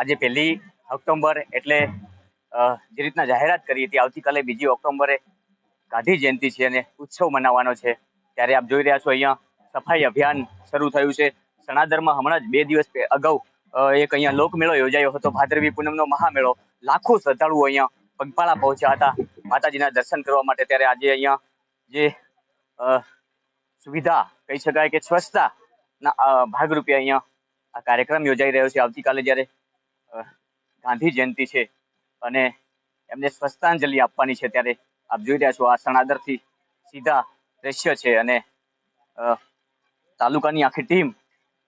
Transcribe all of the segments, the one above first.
આજે પહેલી ઓક્ટોબર એટલે જે રીતના જાહેરાત કરી હતી, આવતીકાલે બીજી ઓક્ટોબરે ગાંધી જયંતિ છે અને ઉત્સવ મનાવવાનો છે. ત્યારે આપ જોઈ રહ્યા છો અહીંયા સફાઈ અભિયાન શરૂ થયું છે. સણાદરમાં હમણાં જ બે દિવસ અગાઉ એક અહીંયા લોકમેળો યોજાયો હતો, ભાદરવી પૂનમનો મહામેળો. લાખો શ્રદ્ધાળુઓ અહીંયા પગપાળા પહોંચ્યા હતા માતાજીના દર્શન કરવા માટે. ત્યારે આજે અહીંયા જે સુવિધા કહી શકાય કે સ્વચ્છતાના ભાગરૂપે અહીંયા આ કાર્યક્રમ યોજાઈ રહ્યો છે. આવતીકાલે જ્યારે ગાંધી જયંતિ છે અને એમને સ્વસ્થાંજલિ આપવાની છે ત્યારે આપ જોઈ રહ્યા છો આ સણાદરથી સીધા દ્રશ્ય છે અને તાલુકાની આખી ટીમ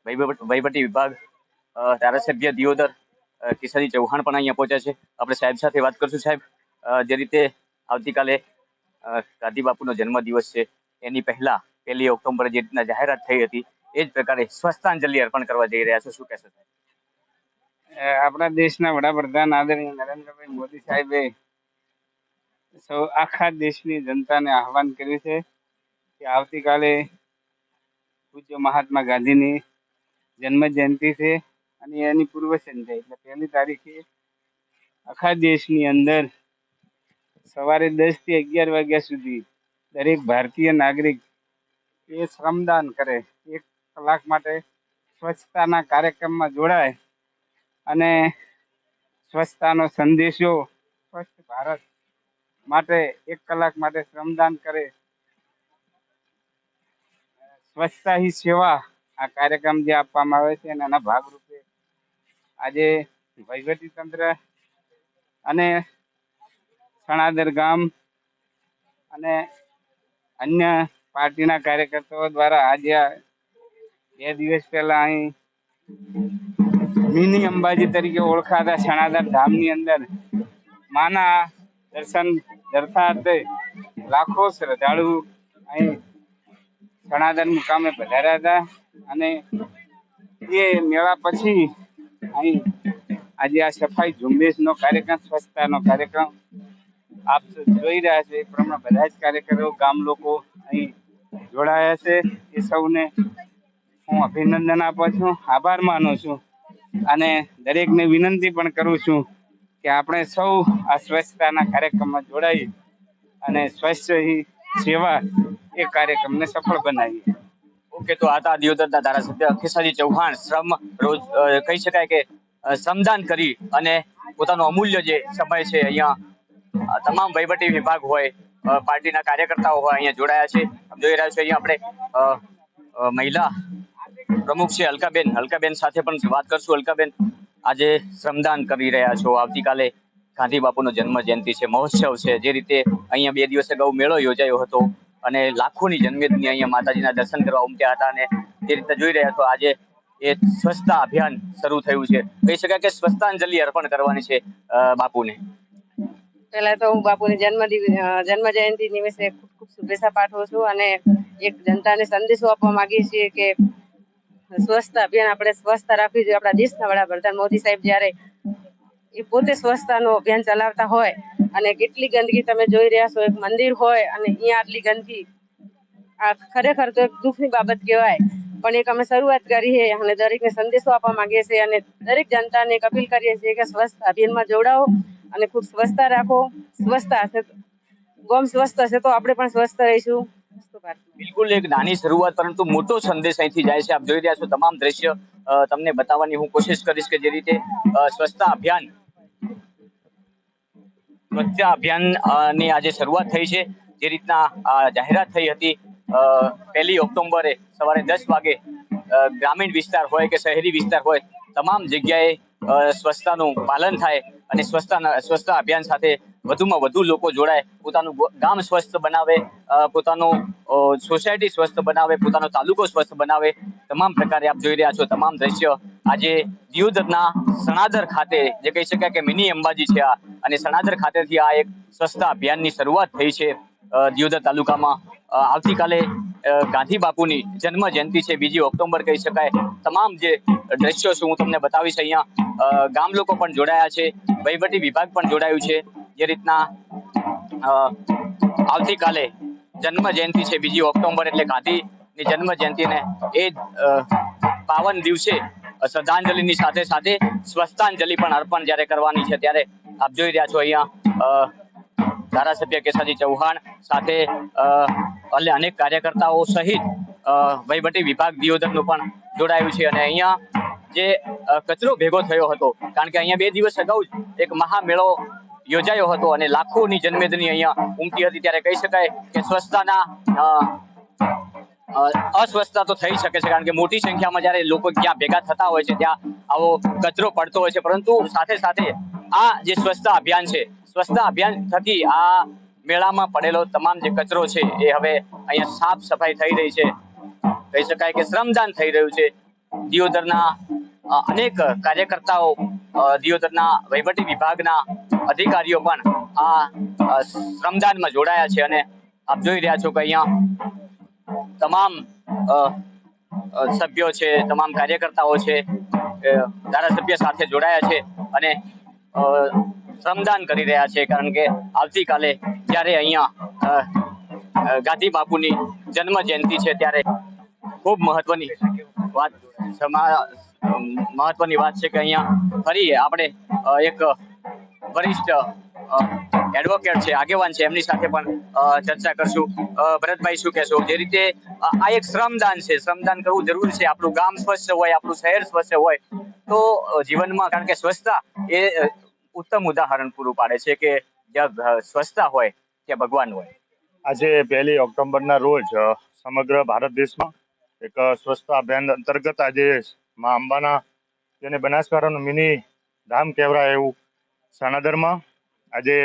વહીવટ- વિભાગ ધારાસભ્ય દિયોદર કિશોરી ચૌહાણ પણ અહીંયા પહોંચ્યા છે. આપણે સાહેબ સાથે વાત કરશું સાહેબ. જે રીતે આવતીકાલે ગાંધી બાપુનો જન્મદિવસ છે, એની પહેલા પહેલી ઓક્ટોબરે જે રીતના જાહેરાત થઈ હતી, એ જ પ્રકારે સ્વસ્થાંજલિ અર્પણ કરવા જઈ રહ્યા છો. શું કહેશો સાહેબ? આપણા દેશના વડાપ્રધાન આદરણીય નરેન્દ્રભાઈ મોદી સાહેબે સૌ, આખા દેશની જનતાને આહવાન કર્યું છે કે આવતીકાલે પૂજ્ય મહાત્મા ગાંધીની જન્મ જયંતિ છે અને એની પૂર્વ સંધ્યા એટલે પહેલી તારીખે આખા દેશની અંદર સવારે દસથી અગિયાર વાગ્યા સુધી દરેક ભારતીય નાગરિક એ શ્રમદાન કરે, એક કલાક માટે સ્વચ્છતાના કાર્યક્રમમાં જોડાય અને સ્વચ્છતાનો સંદેશો સ્વચ્છ ભારત માટે એક કલાક માટે શ્રમદાન કરે. સ્વચ્છતા હી સેવા આ કાર્યક્રમ જે આપવામાં આવે છે એના ભાગરૂપે આજે વહીવટી તંત્ર અને સણાદર ગામ અને અન્ય પાર્ટીના કાર્યકર્તાઓ દ્વારા આજે બે દિવસ પહેલા અહીં મિની અંબાજી તરીકે ઓળખાતા સણાદર ધામની અંદર માના દર્શન દર્શાર્થે લાખો શ્રદ્ધાળુ અહીં સણાદર મુકામે પધાર્યા હતા અને એ મેળા પછી અહીં આજે આ સફાઈ ઝુંબેશનો કાર્યક્રમ, સ્વચ્છતાનો કાર્યક્રમ આપ જોઈ રહ્યા છો. એ પ્રમાણે બધા જ કાર્યકરો, ગામ લોકો અહીં જોડાયા છે. એ સૌને હું અભિનંદન આપું છું. આભાર માનું છું. અને દરેકને વિનંતી પણ કરું છું કે આપણે સૌ આ સ્વચ્છતાના કાર્યક્રમમાં જોડાઈ અને સ્વચ્છ સેવા એ કાર્યક્રમને સફળ બનાવીએ. ઓકે, તો આતા દિયોદરના ધારાસભ્ય કિશોરી ચૌહાણ શ્રમ રોજ કહી શકાય કે શ્રમદાન કરી અને પોતાનો અમૂલ્ય જે સમય છે અહીંયા તમામ વહીવટી વિભાગ હોય પાર્ટીના કાર્યકર્તાઓ હોય અહીંયા જોડાયા છે. જોઈ રહ્યા છો, અહીંયા આપણે મહિલા પ્રમુખ છે અલકાબેન. અલકાબેન સાથે પણ વાત કરશું. અલકાબેન, આજે શ્રમદાન કરી રહ્યા છો. આવતીકાલે ગાંધી બાપુનો જન્મ જયંતિ છે, મહોત્સવ છે. જે રીતે અહીંયા બે દિવસ અગાઉ મેળો યોજાયો હતો અને લાખોની જનમેદની અહીંયા માતાજીના દર્શન કરવા ઉમટ્યા હતા અને તે રીતે જોઈ રહ્યા છો, આજે એ સ્વચ્છતા અભિયાન શરૂ થયું છે. કહી શકાય કે સ્વચ્છતાંજલિ અર્પણ કરવાની છે બાપુને. પહેલા તો હું બાપુની જન્મ જન્મ જયંતિ નિમિત્તે ખૂબ ખૂબ શુભેચ્છા પાઠવું છું અને એક જનતાને સંદેશો આપવા માંગીએ છીએ કે સ્વચ્છતા અભિયાન આપણે સ્વચ્છતા રાખવી જોઈએ. આપણા દેશના વડાપ્રધાન મોદી સાહેબ જ્યારે એ પોતે સ્વચ્છતાનું અભિયાન ચલાવતા હોય અને કેટલી ગંદકી તમે જોઈ રહ્યા છો, એક મંદિર હોય અને અહીંયા આટલી ગંદકી, આ ખરેખર તો એક દુઃખની બાબત કહેવાય. પણ એક અમે શરૂઆત કરી છે અને દરેકને સંદેશો આપવા માંગીએ છીએ અને દરેક જનતાને એક અપીલ કરીએ છીએ કે સ્વસ્થ અભિયાનમાં જોડાઓ અને ખૂબ સ્વચ્છતા રાખો. સ્વચ્છતા હશે ગોમ સ્વસ્થ હશે તો આપણે પણ સ્વસ્થ રહીશું. સ્વસ્થ. બિલકુલ એક નાની શરૂઆત, પરંતુ મોટો સંદેશ અહીંથી જાય છે. આપ જોઈ રહ્યા છો તમામ દ્રશ્ય. તમને બતાવવાની હું કોશિશ કરીશ કે જે રીતે સ્વચ્છતા અભિયાન સ્વચ્છતા અભિયાનની આજે શરૂઆત થઈ છે. જે રીતના જાહેરાત થઈ હતી પહેલી ઓક્ટોબરે સવારે દસ વાગે ગ્રામીણ વિસ્તાર હોય કે શહેરી વિસ્તાર હોય, તમામ જગ્યાએ સ્વચ્છતાનું પાલન થાય. અને સ્વચ્છતા સ્વચ્છતા અભિયાન સાથે વધુમાં વધુ લોકો જોડાય, પોતાનું ગામ સ્વસ્થ બનાવે પોતાનું સોસાયટી સ્વસ્થ બનાવે, પોતાનો તાલુકો સ્વસ્થ બનાવે. તમામ પ્રકારે આપ જોઈ રહ્યા છો, તમામ દ્રશ્ય. આજે દિયોદરના સણાદર ખાતે જે કહી શકાય કે મિની અંબાજી છે આ. અને સણાદર ખાતેથી આ એક સ્વચ્છતા અભિયાનની શરૂઆત થઈ છે દિયોદર તાલુકામાં. આવતીકાલે ગાંધી બાપુની જન્મ જયંતિ છે, બીજી ઓક્ટોબર કહી શકાય. તમામ જે દ્રશ્યો છે, હું તમને બતાવીશ અહીંયા. ગામ લોકો પણ જોડાયા છે, વહીવટી વિભાગ પણ જોડાયું છે. જે રીતના આવતીકાલે જન્મ જયંતિ છે, બીજી ઓક્ટોબર એટલે ગાંધીની જન્મ જયંતિને એ પાવન દિવસે શ્રદ્ધાંજલિની સાથે સાથે સ્વસ્થાંજલિ પણ અર્પણ જ્યારે કરવાની છે, ત્યારે આપ જોઈ રહ્યા છો અહીંયા ધારાસભ્ય કેસાજી ચૌહાણ સાથે અનેક કાર્યકર્તાઓ સહિત વહીવટી વિભાગ દિયોદરનું પણ જોડાયું છે અને અહીંયા જે કચરો ભેગો થયો હતો. કારણ કે અહીંયા બે દિવસ અગાઉ જ એક મહામેળો યોજાયો હતો અને લાખોની જનમેદની અહીંયા ઉમટી હતી. ત્યારે કહી શકાય કે સ્વચ્છતાના અસ્વસ્થતા તો થઈ શકે છે, કારણ કે મોટી સંખ્યામાં જ્યારે લોકો ત્યાં ભેગા થતા હોય છે, ત્યાં આવો કચરો પડતો હોય છે. પરંતુ સાથે સાથે આ જે સ્વચ્છતા અભિયાન છે, સ્વચ્છતા અભિયાન થકી આ મેળામાં પડેલો તમામ જે કચરો છે, એ હવે અહીંયા સાફ સફાઈ થઈ રહી છે. કહી શકાય કે શ્રમદાન થઈ રહ્યું છે. દિયોદરના અનેક કાર્યકર્તાઓ દિયોદરના વહીવટી વિભાગના અધિકારીઓ પણ આ શ્રમદાનમાં જોડાયા છે અને આપ જોઈ રહ્યા છો કે અહીંયા તમામ સભ્યો છે, તમામ કાર્યકર્તાઓ છે ધારાસભ્ય સાથે જોડાયા છે અને શ્રમદાન કરી રહ્યા છે કારણ કે આવતીકાલે જ્યારે અહીંયા ગાંધી બાપુની જન્મ જયંતિ છે ત્યારે ખૂબ મહત્વની વાત મહત્વની વાત છે કે અહીંયા ફરી આપણે એક વરિષ્ઠ એડવોકેટ છે, આગેવાન છે, એમની સાથે પણ ચર્ચા કરશું. ભરતભાઈ, શું કહેશો? જે રીતે આ એક શ્રમદાન છે, શ્રમદાન કરવું જરૂરી છે, આપણું ગામ સ્વચ્છ હોય, આપણું શહેર સ્વચ્છ હોય, તો જીવનમાં કારણ કે સ્વચ્છતા એ ઉત્તમ ઉદાહરણ પૂરું પાડે છે કે જ્યાં સ્વચ્છતા હોય, ત્યાં ભગવાન હોય. આજે પહેલી ઓક્ટોબરના રોજ સમગ્ર ભારત દેશમાં એક સ્વચ્છતા અભિયાન અંતર્ગત આજે મા અંબાના જેને બનાસકાંઠાનું મિની ધામ કહેવાય એવું સાણાદરમાં આજે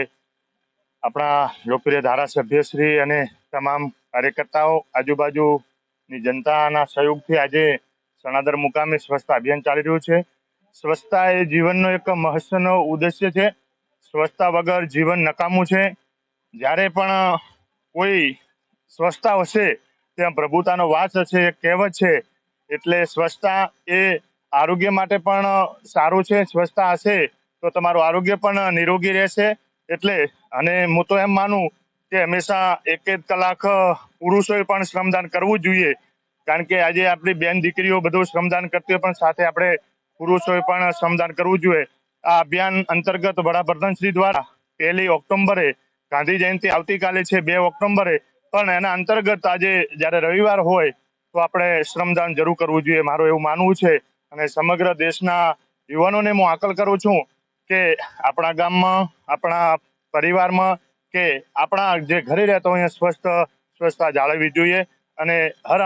આપણા લોકપ્રિય ધારાસભ્યશ્રી અને તમામ કાર્યકર્તાઓ આજુબાજુની જનતાના સહયોગથી આજે સણાદર મુકામે સ્વચ્છતા અભિયાન ચાલી રહ્યું છે. સ્વચ્છતા એ જીવનનો એક મહત્વનો ઉદ્દેશ્ય છે. સ્વચ્છતા વગર જીવન નકામું છે. જ્યારે પણ કોઈ સ્વચ્છતા હશે, ત્યાં પ્રભુતાનો વાસ હશે એક કહેવત છે એટલે સ્વચ્છતા એ આરોગ્ય માટે પણ સારું છે, સ્વચ્છતા હશે તો તમારું આરોગ્ય પણ નિરોગી રહેશે. એટલે અને હું તો એમ માનું કે હંમેશા એક એક કલાક પુરુષોએ પણ શ્રમદાન કરવું જોઈએ. કારણ કે આજે આપણી બેન દીકરીઓ બધું શ્રમદાન કરતી હોય પણ સાથે આપણે પુરુષોએ પણ શ્રમદાન કરવું જોઈએ. આ અભિયાન અંતર્ગત વડાપ્રધાન શ્રી દ્વારા પહેલી ઓક્ટોબરે ગાંધી જયંતિ આવતીકાલે છે, બે ઓક્ટોબરે પણ એના અંતર્ગત આજે જ્યારે રવિવાર હોય તો આપણે શ્રમદાન જરૂર કરવું જોઈએ, મારું એવું માનવું છે. અને સમગ્ર દેશના યુવાનોને હું આકલ કરું છું કે આપણા ગામમાં, આપણા પરિવારમાં કે આપણા જે ઘરે રહેતા અહીંયા સ્વસ્થ, સ્વચ્છતા જાળવવી જોઈએ. અને હર